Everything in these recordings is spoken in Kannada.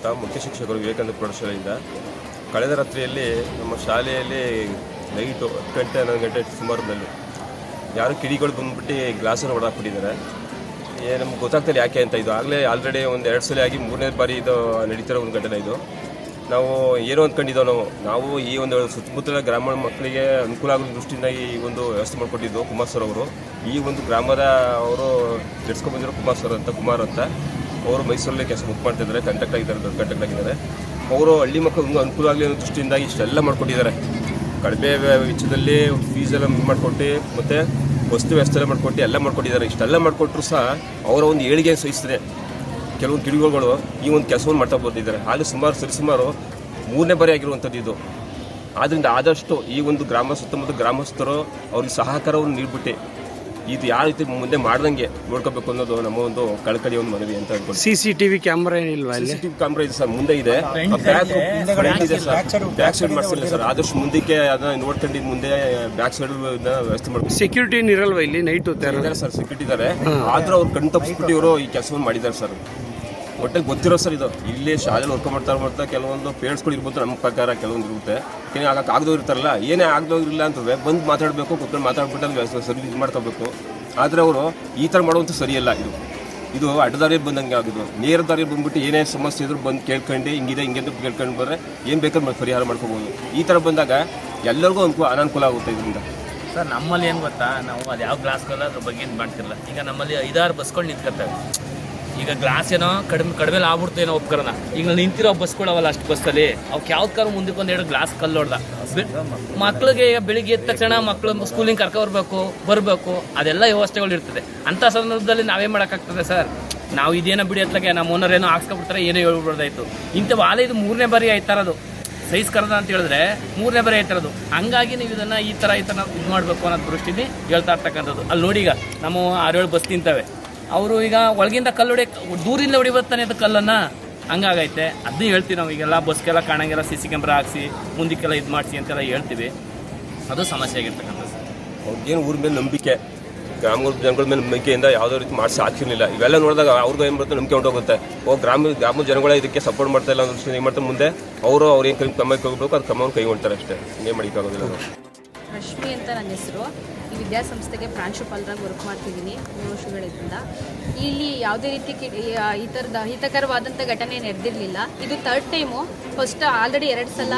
ಅಂತ ಮುಖ್ಯ ಶಿಕ್ಷಕರು ವಿವೇಕಾನಂದ ಪ್ರೌಢಶಾಲೆಯಿಂದ ಕಳೆದ ರಾತ್ರಿಯಲ್ಲಿ ನಮ್ಮ ಶಾಲೆಯಲ್ಲಿ ನೈಟು ಹತ್ತು ಗಂಟೆ, ಹನ್ನೊಂದು ಗಂಟೆ ಸುಮಾರದಲ್ಲಿ ಯಾರು ಕಿಡಿಗಳು ಬಂದ್ಬಿಟ್ಟು ಗ್ಲಾಸನ್ನು ಹೊಡೆದಾಕ್ಬಿಟ್ಟಿದ್ದಾರೆ ಏ, ನಮ್ಗೆ ಗೊತ್ತಾಗ್ತಿಲ್ಲ ಯಾಕೆ ಅಂತ. ಇದು ಆಗಲೇ ಆಲ್ರೆಡಿ ಒಂದು ಎರಡು ಸಲ ಆಗಿ ಮೂರನೇ ಬಾರಿ ಇದು ನಡೀತಿರೋ ಒಂದು ಘಟನೆ ಇದು. ನಾವು ಏನೋ ಅಂದ್ಕೊಂಡಿದ್ದೋ ನಾವು ನಾವು ಈ ಒಂದು ಸುತ್ತಮುತ್ತಲ ಗ್ರಾಮೀಣ ಮಕ್ಕಳಿಗೆ ಅನುಕೂಲ ಆಗೋ ದೃಷ್ಟಿಯಿಂದ ಈ ಒಂದು ವ್ಯವಸ್ಥೆ ಮಾಡಿಕೊಟ್ಟಿದ್ದು ಕುಮಾರ್ ಸರ್ ಅವರು. ಈ ಒಂದು ಗ್ರಾಮದ ಅವರು ಬಂದಿರೋ ಕುಮಾರ್ ಸರ್ ಅಂತ, ಕುಮಾರ್ ಅಂತ. ಅವರು ಮೈಸೂರಲ್ಲೇ ಕೆಲಸ ಬುಕ್ ಮಾಡ್ತಿದ್ದಾರೆ ಕಂಟಕ್ಟ್ ಆಗಿದ್ದಾರೆ ದೊಡ್ಡ ಕಾಂಟ್ಯಾಕ್ಟ್ ಆಗಿದ್ದಾರೆ ಅವರು ಹಳ್ಳಿ ಮಕ್ಕಳಿಗೆ ಅನುಕೂಲ ಆಗಲಿ ಅನ್ನೋ ದೃಷ್ಟಿಯಿಂದ ಇಷ್ಟೆಲ್ಲ ಮಾಡಿಕೊಟ್ಟಿದ್ದಾರೆ. ಕಡಿಮೆ ವೆಚ್ಚದಲ್ಲಿ ಫೀಸೆಲ್ಲ ಮಾಡಿಕೊಟ್ಟು, ಮತ್ತು ವಸ್ತು ವ್ಯವಸ್ಥೆ ಎಲ್ಲ ಮಾಡಿಕೊಟ್ಟು ಎಲ್ಲ ಮಾಡಿಕೊಟ್ಟಿದ್ದಾರೆ. ಇಷ್ಟೆಲ್ಲ ಮಾಡಿಕೊಟ್ರು ಸಹ ಅವರ ಒಂದು ಏಳಿಗೆ ಸಹಿಸ್ತದೆ. ಕೆಲವೊಂದು ಗಿಡಗಳು ಈ ಒಂದು ಕೆಲಸವನ್ನು ಮಾಡ್ತಾ ಬರ್ತಿದ್ದಾರೆ ಹಾಗೆ ಸುಮಾರು ಸರಿಸುಮಾರು ಮೂರನೇ ಬಾರಿ ಆಗಿರುವಂಥದ್ದು ಇದು. ಆದ್ದರಿಂದ ಆದಷ್ಟು ಈ ಒಂದು ಗ್ರಾಮ ಸುತ್ತಮುತ್ತ ಗ್ರಾಮಸ್ಥರು ಅವ್ರಿಗೆ ಸಹಕಾರವನ್ನು ನೀಡ್ಬಿಟ್ಟು. ಇದು ಯಾವ ರೀತಿ ಮುಂದೆ ಮಾಡ್ದಂಗೆ ನೋಡ್ಕೋಬೇಕು ಅನ್ನೋದು ನಮ್ಮ ಒಂದು ಕಳಕಳಿ ಒಂದು ಮನವಿ ಅಂತ ಅನ್ಕೊಂಡು C C T V camera ಏನಿಲ್ವಾ ಇಲ್ಲಿ? ಸಿಸಿಟಿವಿ ಕ್ಯಾಮ್ರಾ ಇದೆ ಸರ್ ಮುಂದೆ ಇದೆ. ಬ್ಯಾಕ್ ಇದೆ. ಸರ್. ಬ್ಯಾಕ್ ಸೈಡ್ ಮಾಡಿಸಿಲ್ಲ ಸರ್. ಆದಷ್ಟು ಮುಂದಕ್ಕೆ ಅದನ್ನ ನೋಡ್ಕೊಂಡು ಮುಂದೆ ಬ್ಯಾಕ್ ಸೈಡ್ ವ್ಯವಸ್ಥೆ ಮಾಡ್ಬೇಕು. ಸೆಕ್ಯೂರಿಟಿ ಇರಲ್ವಾ ಇಲ್ಲಿ? ನೈಟ್ ಹೊತ್ತಾರ ಇದ್ದಾರೆ ಸರ್ ಸೆಕ್ಯೂರಿಟಿ ಇದಾರೆ. ಆದ್ರೂ ಅವ್ರು ಕಣ್ ತಪ್ಪಿಸ್ಬಿಟ್ಟು ಇವರು ಈ ಕೆಲಸವನ್ನು ಮಾಡಿದ್ದಾರೆ ಸರ್. ಒಟ್ಟಿಗೆ ಗೊತ್ತಿರೋ ಸರ್ ಇದು. ಇಲ್ಲಿ ಶಾಲೆಯಲ್ಲಿ ವರ್ಕ್ ಮಾಡ್ತಾ ಮಾಡ್ತಾ ಕೆಲವೊಂದು ಪೇರೆಂಟ್ಸ್ಗಳು ಇರ್ಬೋದು ನಮ್ಮ ಪ್ರಕಾರ ಕೆಲವೊಂದು ಇರುತ್ತೆ. ಏನೇ ಆಗಕ್ಕೆ ಆಗದೋ ಇರ್ತಾರಲ್ಲ, ಏನೇ ಆಗದವ್ರಿಲ್ಲ ಅಂತ ಬಂದು ಮಾತಾಡಬೇಕು, ಕೂತ್ಕೊಂಡು ಮಾತಾಡ್ಬಿಟ್ಟು ಸರಿ ಇದು ಮಾಡ್ಕೋಬೇಕು. ಆದರೆ ಅವರು ಈ ಥರ ಮಾಡುವಂಥ ಸರಿಯಲ್ಲ ಇದು. ಇದು ಅಡ್ಡದಾರಿಗೆ ಬಂದಂಗೆ ಆಗೋದು. ನೇರ ಬಂದ್ಬಿಟ್ಟು ಏನೇ ಸಮಸ್ಯೆ ಇದ್ರೂ ಬಂದು ಕೇಳ್ಕೊಂಡು, ಹಿಂಗಿದೆ, ಹಿಂಗೆ ಅಂತ ಕೇಳ್ಕೊಂಡು ಬಂದರೆ ಏನು ಬೇಕಾದ್ರೆ ಪರಿಹಾರ ಮಾಡ್ಕೋಬೋದು. ಈ ಥರ ಬಂದಾಗ ಎಲ್ಲರಿಗೂ ಅನುಕೂಲ, ಅನಾನುಕೂಲ ಆಗುತ್ತೆ ಇದರಿಂದ. ಸರ್, ನಮ್ಮಲ್ಲಿ ಏನು ಗೊತ್ತಾ? ನಾವು ಅದು ಯಾವ ಗ್ಲಾಸ್ಗಳ ಅದ್ರ ಬಗ್ಗೆ ಏನು ಮಾಡ್ತಿರಲ್ಲ. ಈಗ ನಮ್ಮಲ್ಲಿ ಐದಾರು ಬಸ್ಗಳು ನಿಂತ್ಕೊತವೆ ಈಗ ಗ್ಲಾಸ್ ಏನೋ ಕಡಿಮೆ ಕಡಿಮೆ ಆಗ್ಬಿಡ್ತು ಏನೋ ಒಪ್ಕರಣ ಈಗ ನಾನು ನಿಂತಿರೋ ಬಸ್ಗಳವಲ್ಲ ಅಷ್ಟು ಬಸ್ಸಲ್ಲಿ, ಅವ್ಕೆ ಯಾವ್ದು ಕಾರು ಮುಂದಕ್ಕೆ ಎರಡು ಗ್ಲಾಸ್ ಕಲ್ಲು ಹೊಡ್ದ. ಮಕ್ಳಿಗೆ ಬೆಳಿಗ್ಗೆ ಎದ್ದ ತಕ್ಷಣ ಮಕ್ಕಳು ಸ್ಕೂಲಿಂಗ್ ಕರ್ಕೊ ಬರ್ಬೇಕು ಅದೆಲ್ಲ ವ್ಯವಸ್ಥೆಗಳು ಇರ್ತದೆ. ಅಂಥ ಸಂದರ್ಭದಲ್ಲಿ ನಾವೇ ಮಾಡೋಕ್ಕಾಗ್ತದೆ ಸರ್? ನಾವು ಇದೇನೋ ಬಿಡಿ ಅತ್ಲಾಗೆ ನಮ್ಮ ಓನರ್ ಏನೋ ಹಾಕ್ಸ್ಕೊಬಿಡ್ತಾರೆ, ಏನೋ ಹೇಳ್ಬಿಡ್ದಾಯ್ತು. ಇಂಥ ವಾಲೆ ಇದು ಮೂರನೇ ಬಾರಿ ಆಯ್ತಾರದು ಸೈಜ್ ಕರೆದ ಅಂತ ಹೇಳಿದ್ರೆ ಮೂರನೇ ಬಾರಿ ಆಯ್ತಾರದು ಹಂಗಾಗಿ ನೀವು ಇದನ್ನ ಈ ಥರ ಈ ಥರ ಇದು ಮಾಡಬೇಕು ಅನ್ನೋ ದೃಷ್ಟಿಲಿ ಹೇಳ್ತಾ ಇರ್ತಕ್ಕಂಥದ್ದು. ಅಲ್ಲಿ ನೋಡಿ ಈಗ, ನಮ್ಮ ಆರೇಳು ಬಸ್ ತಿಂತವೆ ಅವರು ಈಗ ಒಳಗಿಂದ ಕಲ್ಲು ಹೊಡಿ ದೂರಿಂದ ಹೊಡಿಬರ್ತಾನೆ ಅದು ಕಲ್ಲನ್ನು ಹಂಗಾಗೈತೆ. ಅದನ್ನ ಹೇಳ್ತೀವಿ ನಾವು ಈಗೆಲ್ಲ ಬಸ್ಗೆಲ್ಲ ಕಾಣಂಗೆಲ್ಲ ಸಿ ಸಿ ಕ್ಯಾಮ್ರಾ ಹಾಕ್ಸಿ ಮುಂದಕ್ಕೆಲ್ಲ ಇದು ಮಾಡಿಸಿ ಅಂತೆಲ್ಲ ಹೇಳ್ತೀವಿ. ಅದು ಸಮಸ್ಯೆ ಆಗಿರ್ತಕ್ಕಂಥದ್ದು. ಅವ್ರಿಗೇನು ಊರ ಮೇಲೆ ನಂಬಿಕೆ ಗ್ರಾಮಗಳ ಜನಗಳ ಮೇಲೆ ನಂಬಿಕೆಯಿಂದ ಯಾವುದೇ ರೀತಿ ಮಾಡಿಸಿ ಹಾಕಿರಲಿಲ್ಲ. ಇವೆಲ್ಲ ನೋಡಿದಾಗ ಅವ್ರಿಗೂ ಏನು ಬರುತ್ತೆ ನಂಬಿಕೆ ಹೊಂಟೋಗುತ್ತೆ. ಓ ಗ್ರಾಮ ಗ್ರಾಮದ ಜನಗಳೇ ಇದಕ್ಕೆ ಸಪೋರ್ಟ್ ಮಾಡ್ತಾ ಇಲ್ಲ ಅನ್ನೋ ಏನು ಮಾಡ್ತಾರೆ ಮುಂದೆ ಅವರು ಅವ್ರು ಏನು ಕೈ ಕ್ರಮ ಕೈಗೊಳ್ಬೇಕು ಅದು ಕ್ರಮವನ್ನು ಕೈಗೊಳ್ತಾರೆ ಅಷ್ಟೇ. ಇನ್ನೇನು ಮಾಡೋಕ್ಕಾಗೋದಿಲ್ಲ. ರಶ್ಮಿ ಅಂತ ನನ್ನ ಹೆಸರು. ವಿದ್ಯಾಸಂಸ್ಥೆಗೆ ಪ್ರಾಂಶುಪಾಲರಾಗಿ ವರ್ಕ್ ಮಾಡ್ತಿದ್ದೀನಿ ಮೂರು ವರ್ಷಗಳಿಂದ. ಇಲ್ಲಿ ಯಾವುದೇ ರೀತಿ ಈ- ಥರದ ಹಿತಕರವಾದಂಥ ಘಟನೆ ನಡೆದಿರಲಿಲ್ಲ. ಇದು ಥರ್ಡ್ ಟೈಮು ಫಸ್ಟ್ ಆಲ್ರೆಡಿ ಎರಡು ಸಲ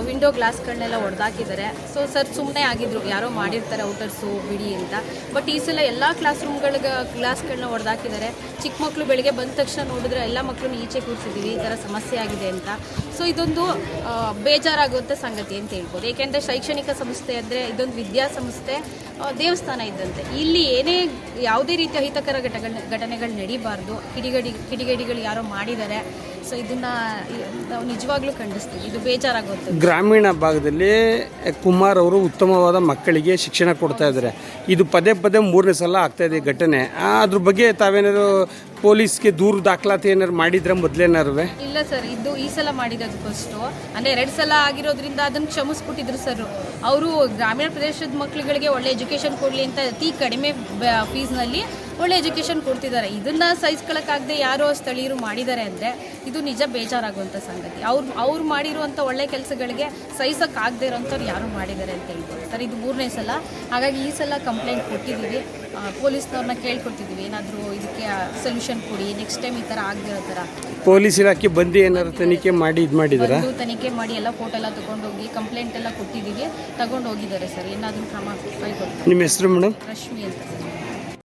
ವಿಂಡೋ ಗ್ಲಾಸ್ಗಳನ್ನೆಲ್ಲ ಹೊಡೆದಾಕಿದ್ದಾರೆ ಸೊ ಸರ್ ಸುಮ್ಮನೆ ಆಗಿದ್ರು. ಯಾರೋ ಮಾಡಿರ್ತಾರೆ ಔಟರ್ಸು, ಬಿಡಿ ಅಂತ. ಬಟ್ ಈ ಸಲ ಎಲ್ಲ ಕ್ಲಾಸ್ ರೂಮ್ಗಳಿಗೆ ಗ್ಲಾಸ್ಗಳನ್ನ ಹೊಡೆದಾಕಿದ್ದಾರೆ ಚಿಕ್ಕ ಮಕ್ಕಳು ಬೆಳಗ್ಗೆ ಬಂದ ತಕ್ಷಣ ನೋಡಿದ್ರೆ ಎಲ್ಲ ಮಕ್ಕಳನ್ನ ಈಚೆ ಕೂರಿಸಿದ್ದೀವಿ ಈ ಥರ ಸಮಸ್ಯೆ ಆಗಿದೆ ಅಂತ. ಸೊ ಇದೊಂದು ಬೇಜಾರಾಗುವಂಥ ಸಂಗತಿ ಅಂತ ಹೇಳ್ಬೋದು. ಏಕೆಂದರೆ ಶೈಕ್ಷಣಿಕ ಸಂಸ್ಥೆ ಅಂದರೆ ಇದೊಂದು ವಿದ್ಯಾಸಂಸ್ಥೆ. ದೇವಸ್ಥಾನ ಇದ್ದಂತೆ. ಇಲ್ಲಿ ಏನೇ ಯಾವುದೇ ರೀತಿಯ ಅಹಿತಕರ ಘಟಗಳ ಘಟನೆಗಳು ನಡೀಬಾರ್ದು. ಕಿಡಿಗಡಿ, ಕಿಡಿಗಡಿಗಳು ಯಾರೋ ಮಾಡಿದ್ದಾರೆ. ಸೊ ಇದನ್ನು ನಾವು ನಿಜವಾಗ್ಲೂ ಖಂಡಿಸ್ತೀವಿ. ಇದು ಬೇಜಾರಾಗುತ್ತೆ ಗ್ರಾಮೀಣ ಭಾಗದಲ್ಲಿ ಕುಮಾರ್ ಅವರು ಉತ್ತಮವಾದ ಮಕ್ಕಳಿಗೆ ಶಿಕ್ಷಣ ಕೊಡ್ತಾ ಇದ್ದಾರೆ. ಇದು ಪದೇ ಪದೇ ಮೂರನೇ ಸಲ ಆಗ್ತಾ ಇದೆ ಘಟನೆ. ಅದ್ರ ಬಗ್ಗೆ ತಾವೇನಾದ್ರು ಪೊಲೀಸ್ಗೆ ದೂರು ದಾಖಲಾತಿ ಏನಾರು ಮಾಡಿದ್ರೆ ಮೊದಲೇನಾರು ಇಲ್ಲ ಸರ್, ಇದು ಈ ಸಲ ಮಾಡಿರೋದು ಫಸ್ಟು ಅಂದರೆ ಎರಡು ಸಲ ಆಗಿರೋದ್ರಿಂದ ಅದನ್ನು ಕ್ಷಮಿಸ್ಬಿಟ್ಟಿದ್ರು ಸರ್ ಅವರು ಗ್ರಾಮೀಣ ಪ್ರದೇಶದ ಮಕ್ಕಳುಗಳಿಗೆ ಒಳ್ಳೆ ಎಜುಕೇಷನ್ ಕೊಡಲಿ ಅಂತ ಅತಿ ಕಡಿಮೆ ಫೀಸ್ನಲ್ಲಿ ಒಳ್ಳೆ ಎಜುಕೇಷನ್ ಕೊಡ್ತಿದ್ದಾರೆ. ಇದನ್ನ ಸಹಿಸ್ಕೊಳ್ಳೋಕ್ಕಾಗದೆ ಯಾರೋ ಸ್ಥಳೀಯರು ಮಾಡಿದ್ದಾರೆ ಅಂದರೆ ಇದು ನಿಜ ಬೇಜಾರಾಗುವಂಥ ಸಂಗತಿ. ಅವ್ರು ಅವ್ರು ಮಾಡಿರುವಂಥ ಒಳ್ಳೆ ಕೆಲಸಗಳಿಗೆ ಸಹಿಸೋಕ್ಕಾಗದೇ ಇರೋಂಥವ್ರು ಯಾರು ಮಾಡಿದ್ದಾರೆ ಅಂತ ಹೇಳ್ಬೋದು. ಸರ್ ಇದು ಮೂರನೇ ಸಲ. ಹಾಗಾಗಿ ಈ ಸಲ ಕಂಪ್ಲೇಂಟ್ ಕೊಟ್ಟಿದ್ದೀವಿ. ಪೊಲೀಸ್ನವ್ರನ್ನ ಕೇಳ್ಕೊಡ್ತಿದ್ದೀವಿ. ಏನಾದರೂ ಇದಕ್ಕೆ ಸೊಲ್ಯೂಷನ್ ಕೊಡಿ. ನೆಕ್ಸ್ಟ್ ಟೈಮ್ ಈ ಥರ ಆಗದಿರೋ ಥರ ಪೊಲೀಸ್ ಇಲಾಖೆ ಬಂದು ಏನಾದ್ರು ತನಿಖೆ ಮಾಡಿ ಇದು ಮಾಡಿದ್ರೆ? ತನಿಖೆ ಮಾಡಿ ಎಲ್ಲ ಫೋಟೋ ಎಲ್ಲ ತಗೊಂಡೋಗಿ ಕಂಪ್ಲೇಂಟ್ ಎಲ್ಲ ಕೊಟ್ಟಿದ್ದೀವಿ. ತಗೊಂಡು ಹೋಗಿದ್ದಾರೆ ಸರ್. ಏನಾದರೂ ಕ್ರಮ ಕೈಗೊಳ್ತಾರೆ ನಿಮ್ಮ ಹೆಸರು ಮೇಡಮ್? ರಶ್ಮಿ ಅಂತ ಸರ್.